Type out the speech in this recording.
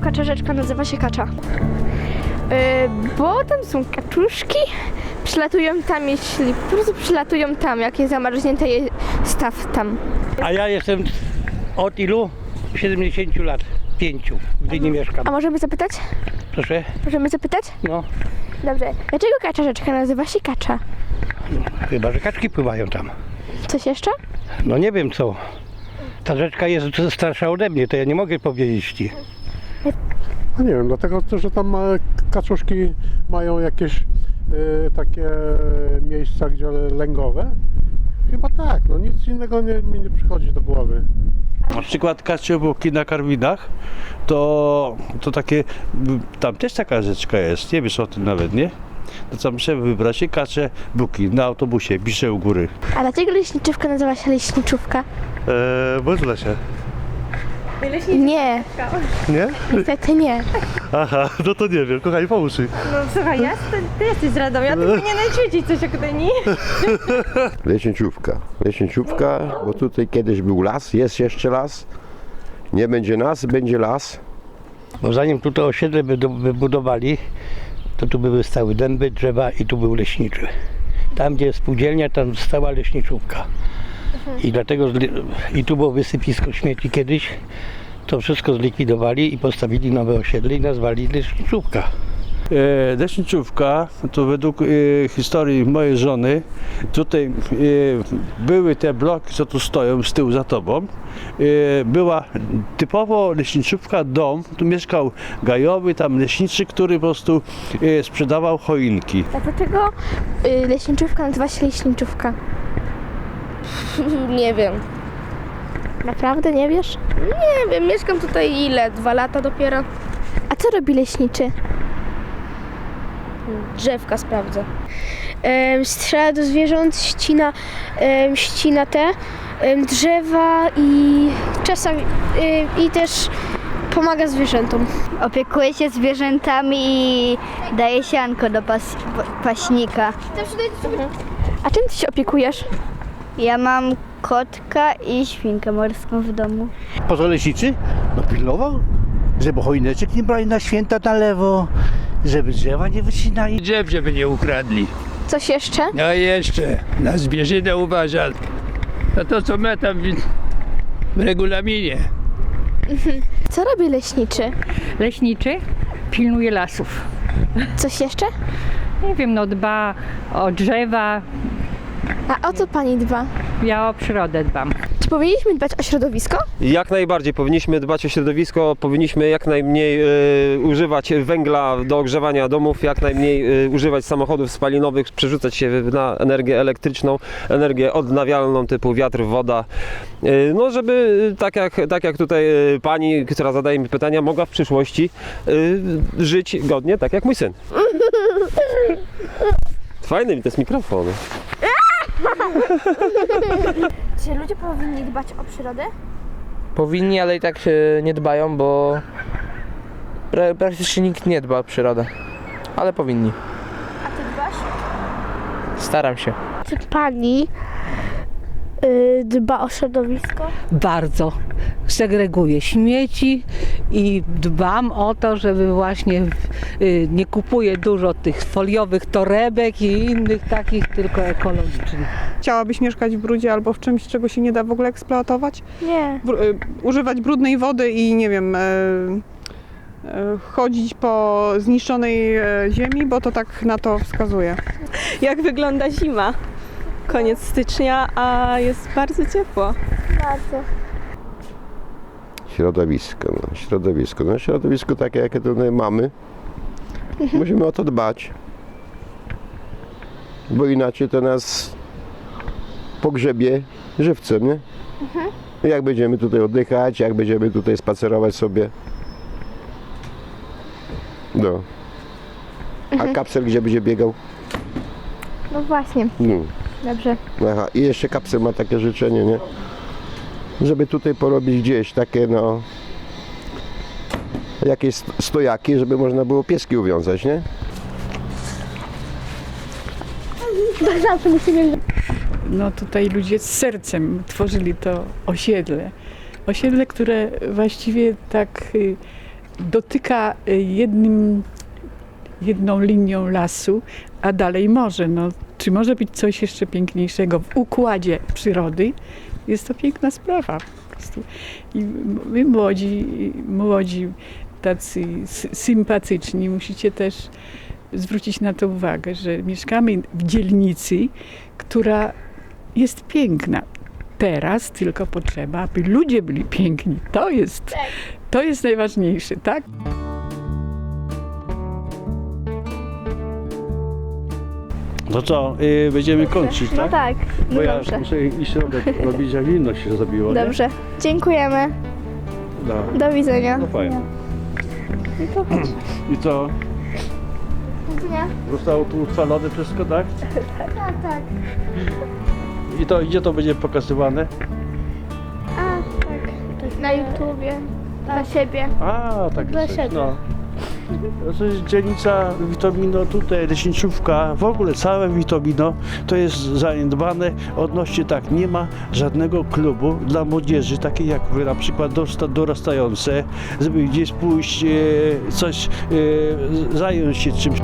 kaczarzeczka nazywa się kacza? Yy, bo tam są kaczuszki, przylatują tam, jeśli po prostu przylatują tam, jak jest zamarznięte je staw tam. A ja jestem od ilu? 70 lat. Pięciu. Gdy nie mieszkam. A możemy zapytać? Proszę? Możemy zapytać? No, Dobrze. Dlaczego kaczarzeczka nazywa się kacza? chyba, że kaczki pływają tam. Coś jeszcze? No nie wiem co. Ta rzeczka jest starsza ode mnie, to ja nie mogę powiedzieć ci. No nie wiem, dlatego że tam kaczuszki mają jakieś e, takie miejsca, gdzie lęgowe. Chyba tak, no nic innego nie, mi nie przychodzi do głowy. Na przykład kaciobuki na karwinach, to, to takie, tam też taka rzeczka jest, nie wiesz o tym nawet, nie? To co muszę wybrać i kacze buki na autobusie, piszę u góry. A dlaczego leśniczówka nazywa się leśniczówka? Eee, bo źle Nie, Nie? niestety nie. Aha, no to nie wiem, kochani, pomóż mi. No słuchaj, ja, ty, ty jesteś z Radomia, ty powinieneś wiedzieć coś o Gdyni. Leśniczówka. Leśniczówka, bo tutaj kiedyś był las, jest jeszcze las. Nie będzie nas, będzie las. Bo zanim tutaj osiedle wydu- wybudowali, to tu były stały dęby, drzewa i tu był leśniczy. Tam gdzie jest spółdzielnia, tam stała leśniczówka. I dlatego, i tu było wysypisko śmieci kiedyś, to wszystko zlikwidowali i postawili nowe osiedle i nazwali leśniczówka. E, leśniczówka, to według e, historii mojej żony, tutaj e, były te bloki, co tu stoją z tyłu za tobą. E, była typowo leśniczówka, dom, tu mieszkał gajowy, tam leśniczy, który po prostu e, sprzedawał choinki. A dlaczego leśniczówka nazywa się leśniczówka? Nie wiem. Naprawdę nie wiesz? Nie wiem, mieszkam tutaj ile? Dwa lata dopiero. A co robi leśniczy? Drzewka sprawdzę. Em, strzela do zwierząt, ścina, em, ścina te em, drzewa i czasami em, i też pomaga zwierzętom. Opiekuje się zwierzętami i daje sianko do pas, paśnika. A czym ty się opiekujesz? Ja mam kotka i świnkę morską w domu. Po co leśniczy? No pilnował, żeby choineczek nie brali na święta na lewo, żeby drzewa nie wycinali. Drzew, żeby nie ukradli. Coś jeszcze? No jeszcze, na zwierzynę uważa. To to, co my tam w, w regulaminie. Co robi leśniczy? Leśniczy pilnuje lasów. Coś jeszcze? Nie wiem, no dba o drzewa, A o co pani dba? ja o przyrodę dbam. Czy powinniśmy dbać o środowisko? Jak najbardziej powinniśmy dbać o środowisko, powinniśmy jak najmniej e, używać węgla do ogrzewania domów, jak najmniej e, używać samochodów spalinowych, przerzucać się na energię elektryczną, energię odnawialną typu wiatr, woda. E, no żeby tak jak, tak jak tutaj e, pani, która zadaje mi pytania, mogła w przyszłości e, żyć godnie, tak jak mój syn. Fajny mi to jest mikrofon. Czy ludzie powinni dbać o przyrodę? Powinni, ale i tak nie dbają, bo pra- praktycznie nikt nie dba o przyrodę. Ale powinni. A ty dbasz? Staram się. Czy pani y, dba o środowisko? Bardzo. Segreguję śmieci i dbam o to, żeby właśnie y, nie kupuję dużo tych foliowych torebek i innych takich, tylko ekologicznych. Chciałabyś mieszkać w brudzie albo w czymś, czego się nie da w ogóle eksploatować? Nie. Br- y, używać brudnej wody i nie wiem, e, e, chodzić po zniszczonej e, ziemi, bo to tak na to wskazuje. Jak wygląda zima? Koniec stycznia, a jest bardzo ciepło. Bardzo. Środowisko, no, środowisko. No, środowisko takie, jakie tutaj mamy. Musimy o to dbać. Bo inaczej to nas pogrzebie żywcem, nie? Jak będziemy tutaj oddychać, jak będziemy tutaj spacerować sobie. No. A kapsel gdzie będzie biegał? No właśnie, No. dobrze. Aha, i jeszcze kapsel ma takie życzenie, nie? Żeby tutaj porobić gdzieś takie, no, jakieś st- stojaki, żeby można było pieski uwiązać, nie? No tutaj ludzie z sercem tworzyli to osiedle. Osiedle, które właściwie tak y, dotyka y, jednym, jedną linią lasu, a dalej morze. No, czy może być coś jeszcze piękniejszego w układzie przyrody? Jest to piękna sprawa po prostu. I wy młodzi, młodzi tacy sy- sympatyczni musicie też zwrócić na to uwagę, że mieszkamy w dzielnicy, która jest piękna. Teraz tylko potrzeba, aby ludzie byli piękni. To jest, to jest najważniejsze, tak? To co, y, będziemy kończyć, No tak? tak, Bo no ja dobrze. muszę iść robić, robić jak inno się zrobiło, nie? Dobrze, dziękujemy. No, Do widzenia. no fajnie. To chodź. I co, Nie? zostało tu uchwalone wszystko, tak? Tak, tak. I to gdzie to będzie pokazywane? A, tak. Na YouTubie. Dla siebie. A, tak Dla jest. siebie. No. To jest dzielnica Witomino, tutaj Leśniczówka, w ogóle całe Witomino to jest zaniedbane odnośnie tak, nie ma żadnego klubu dla młodzieży, takiej jak wy na przykład dorastające, żeby gdzieś pójść, e, coś, e, zająć się czymś.